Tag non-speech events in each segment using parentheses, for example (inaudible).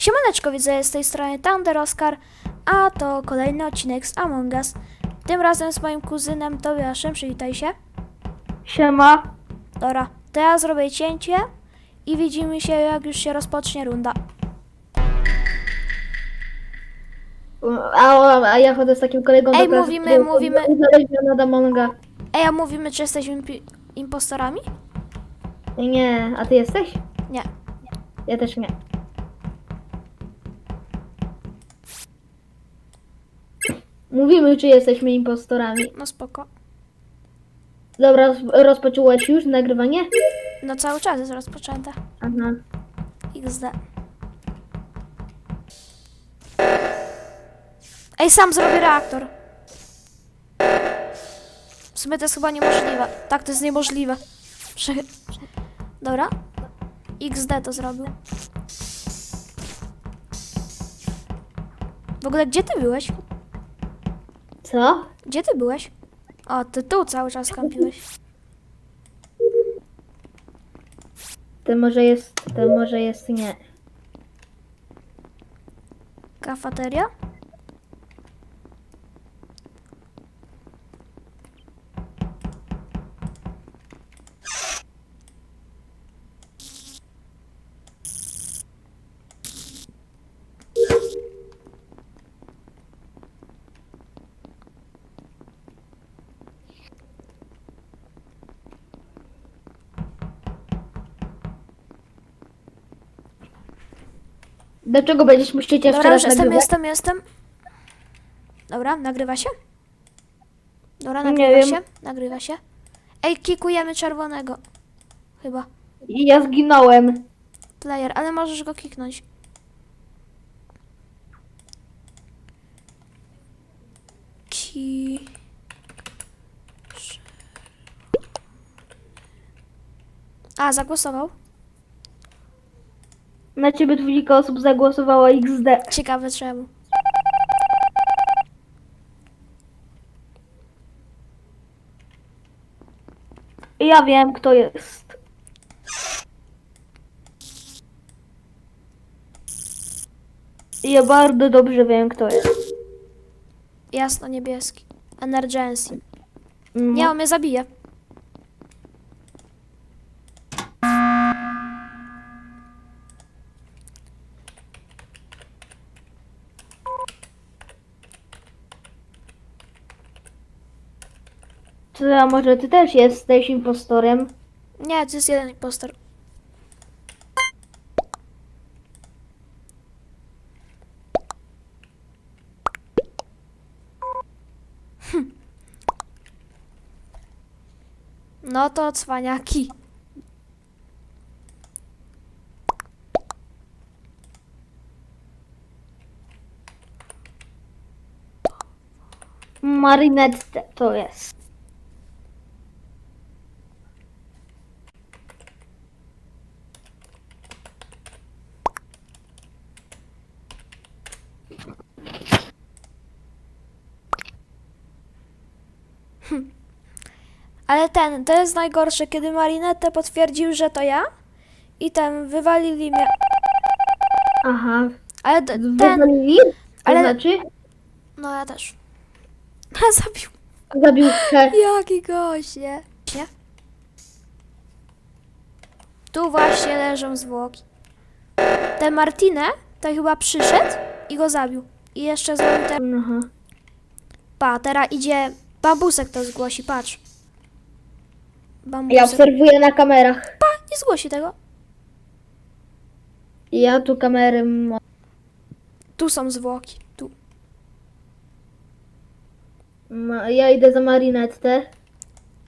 Siemaneczko, widzę z tej strony Thunder Oscar, a to kolejny odcinek z Among Us. Tym razem z moim kuzynem Tobiaszem, przywitaj się. Siema. Dobra, to ja zrobię cięcie i widzimy się jak już się rozpocznie runda. A, a ja chodzę z takim kolegą Ej, do klasy, mówimy, który mówimy. Uzależniony od Amonga. Ej, a mówimy czy jesteśmy impi- impostorami? Nie, a ty jesteś? Nie. Ja też nie. Mówimy, czy jesteśmy impostorami. No spoko. Dobra, roz- rozpoczęłaś już nagrywanie? No cały czas jest rozpoczęte. Aha. XD. Ej, sam zrobię reaktor. W sumie to jest chyba niemożliwe. Tak, to jest niemożliwe. Prze... Dobra. XD to zrobił. W ogóle gdzie ty byłeś? Co? Gdzie ty byłeś? O, ty tu cały czas kampiłeś. To może jest, to może jest nie. Kafeteria? Dlaczego będziesz musicie jeszcze Dobra, raz już jestem, nagrywać? jestem, jestem. Dobra, nagrywa się? Dobra, Nie nagrywa wiem. się? Nagrywa się. Ej, kikujemy czerwonego. Chyba. I Ja zginąłem. Player, ale możesz go kiknąć. Ki... A, zagłosował? Na ciebie dwójka osób zagłosowała XD. Ciekawe czemu. Ja wiem, kto jest. Ja bardzo dobrze wiem, kto jest. Jasno, niebieski. Emergency. Mm. Nie, on mnie zabije. To a może ty też jesteś impostorem? Nie, to jest jeden impostor. Hm. No to cwaniaki. Marinette to jest. Ale ten, to jest najgorsze, kiedy Marinette potwierdził, że to ja i ten, wywalili mnie. Aha. Ale d- ten, Wywalili? To ale- znaczy? no ja też. (laughs) Zabił. Zabił się. (laughs) Jaki gość, nie? Nie? Tu właśnie leżą zwłoki. Ten Martinę, to chyba przyszedł i go zabił. I jeszcze zrobił ten... Aha. Pa, teraz idzie... Bambusek to zgłosi, patrz. Ja Bambusek. obserwuję na kamerach. Pa, nie zgłosi tego. Ja tu kamery mo- Tu są zwłoki, tu. ma- Ja idę za Marinette.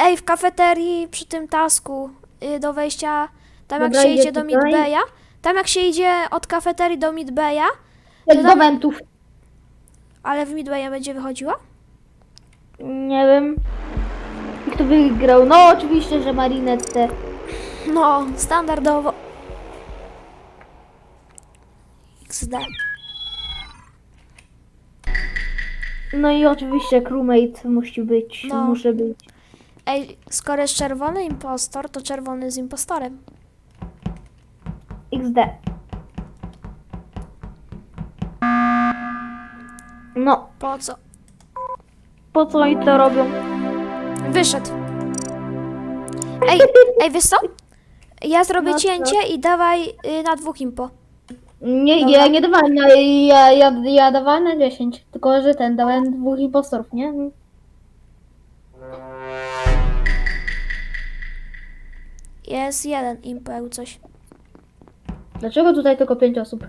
Ej, w kafeterii przy tym tasku y, do wejścia, tam jak Dobra, się idzie idzie do tutaj. Midbaya, tam jak się idzie od kafeterii do Midbaya, Jak do wentów. ale w Midbaya będzie wychodziła? Nie wiem. I Kto wygrał? No oczywiście, że Marinette. No, standardowo. XD. No i oczywiście crewmate musi być. No. Muszę być. Ej, skoro jest czerwony impostor, to czerwony jest impostorem. XD. No, Po co? po co oni to robią? Wyszedł. Ej, ej, wiesz co? Ja zrobię No co? cięcie i dawaj y, na dwóch impo. Nie, Dobra. ja nie dawałem, na, ja, ja, ja dawałem na 10, tylko że ten, dałem dwóch impostorów, nie? Jest jeden impo, jakby coś. Dlaczego tutaj tylko 5 osób?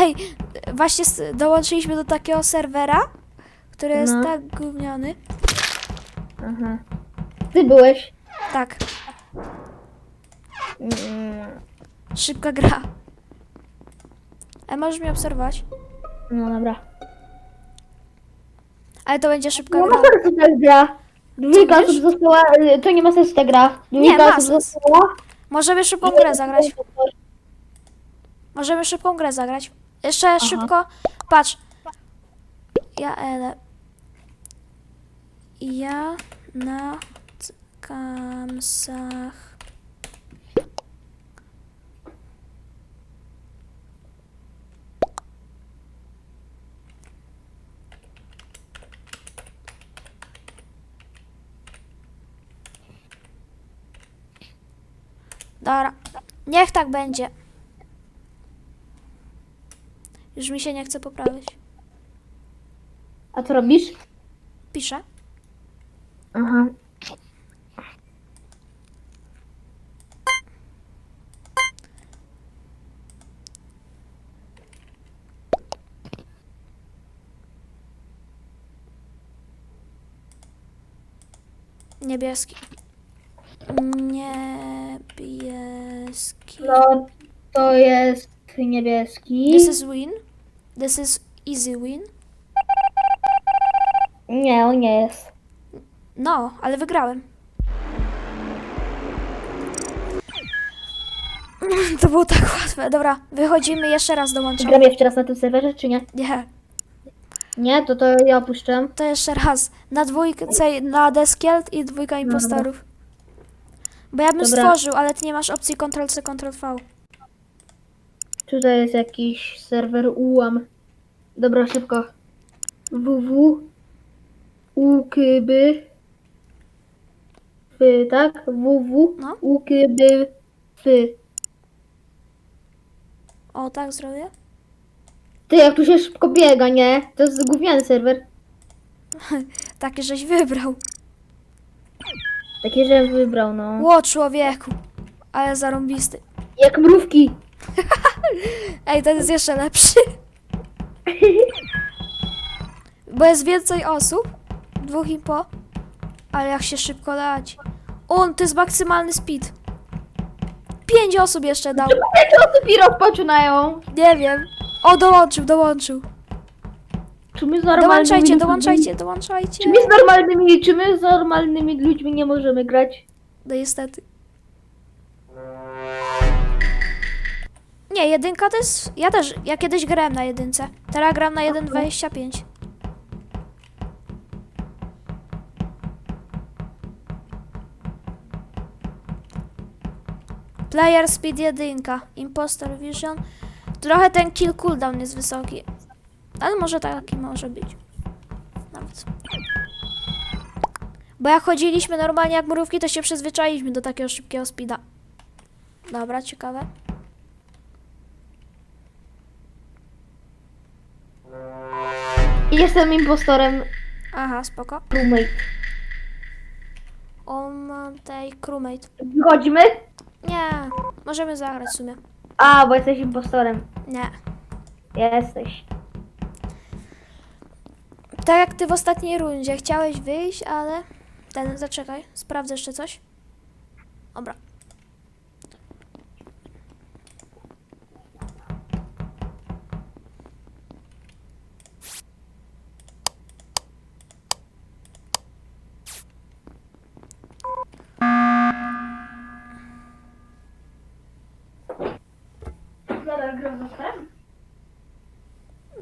Ej, właśnie s- dołączyliśmy do takiego serwera, który jest No. tak gówniany. Aha. Ty byłeś. Tak, Mm, szybka gra. Ej, możesz mnie obserwować? No dobra. Ale to będzie szybka Nie gra. ma sensu ta gra. Dwójka osób została, y, to nie ma sensu ta gra. Dwójka ma osób sens. została. Możemy szybką grę zagrać. Możemy szybką grę zagrać. Jeszcze szybko. Patrz. Ja ele. Ja na kamsach. Dobra. Niech tak będzie. Już mi się nie chce poprawić. A co robisz? Piszę. Uh-huh. Aha. Niebieski. Niebieski. No, to jest niebieski. This is win. This is easy win. Nie, on nie jest. No, ale wygrałem. (laughs) To było tak łatwe. Dobra, wychodzimy jeszcze raz dołączam. Gram jeszcze raz na tym serwerze, czy nie? Nie, Nie, to to ja opuszczam. to jeszcze raz. Na dwójkę, na Deskielt i dwójka impostorów. Bo ja bym Dobra. stworzył, ale ty nie masz opcji Ctrl-C, Ctrl-V. Tutaj jest jakiś serwer ułam. Dobra, szybko. www ukyby fy, tak? www No. ukyby fy. O, tak zrobię? Ty, jak tu się szybko biega, nie? To jest gówniany serwer. (laughs) Taki żeś wybrał. Taki, że wybrał, no. Ło, człowieku. Ale zarąbisty. Jak mrówki. (laughs) Ej, ten jest jeszcze lepszy. (laughs) Bo jest więcej osób. Dwóch i po. Ale jak się szybko dać. On, to jest maksymalny speed. Pięć osób jeszcze dał. Jakie osób i rozpoczynają? Nie wiem. O, dołączył, dołączył. Czy my z normalnymi Dołączajcie, ludźmi- dołączajcie, dołączajcie. Czy my z normalnymi, czy my z normalnymi ludźmi nie możemy grać? No niestety. Nie, jedynka to jest... Ja też, ja kiedyś grałem na jedynce. Teraz gram na 1.25. Player speed jedynka. Impostor vision. Trochę ten kill cooldown jest wysoki. Ale może taki może być. Nawet. Bo jak chodziliśmy normalnie jak mrówki, to się przyzwyczailiśmy do takiego szybkiego speeda. Dobra, ciekawe. Jestem impostorem Aha, spoko. roommate. On ma tej crewmate. Wychodzimy? Nie, możemy zagrać w sumie. A, bo jesteś impostorem. Nie. Jesteś. Tak jak ty w ostatniej rundzie chciałeś wyjść, ale... Ten, zaczekaj, sprawdzę jeszcze coś. Dobra.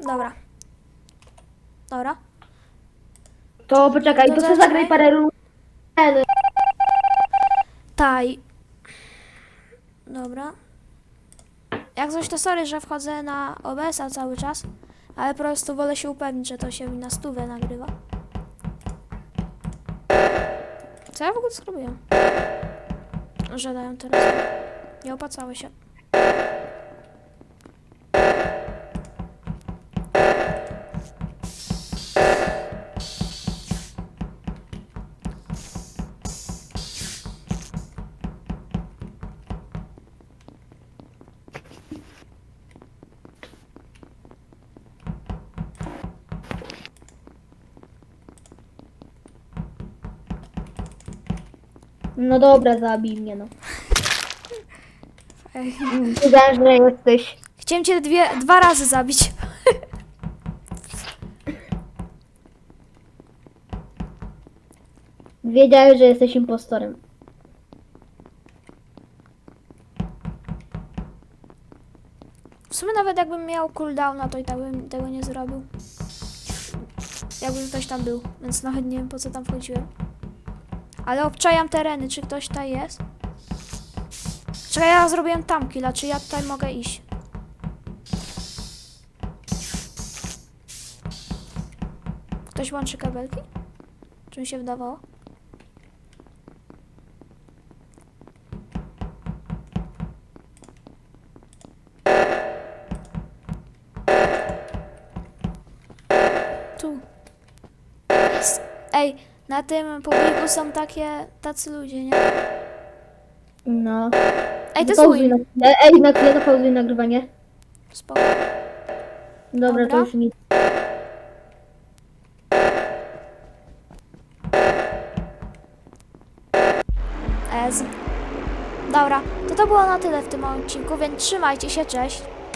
Dobra. Dobra. To poczekaj, To to co zaczynaj. zagraj parę rund. Taj. Dobra. Jak coś to sorry, że wchodzę na OBS-a cały czas. Ale po prostu wolę się upewnić, że to się mi na stówę nagrywa. Co ja w ogóle zrobiłem? Że dają teraz. Nie opłacały się. No dobra, zabij mnie, no. Ej. Wiedziałem, że jesteś. Chciałem cię dwie, dwa razy zabić. Wiedziałem, że jesteś impostorem. W sumie nawet jakbym miał cooldowna, to i tak bym tego nie zrobił. Jakby ktoś tam był, więc nawet nie wiem po co tam wchodziłem. Ale obczajam tereny, czy ktoś tutaj jest? Czekaj, ja zrobiłem tam killa, czy ja tutaj mogę iść? Ktoś łączy kabelki? Czy mi się wydawało? Na tym publiku są takie, tacy ludzie, nie? No. Ej, to Pauzuj chwilę. Ej, na chwilę to pauzuj nagrywanie. Spoko. Dobra, to Dobra. już nic. Ez. Dobra, to to było na tyle w tym odcinku, więc trzymajcie się, cześć.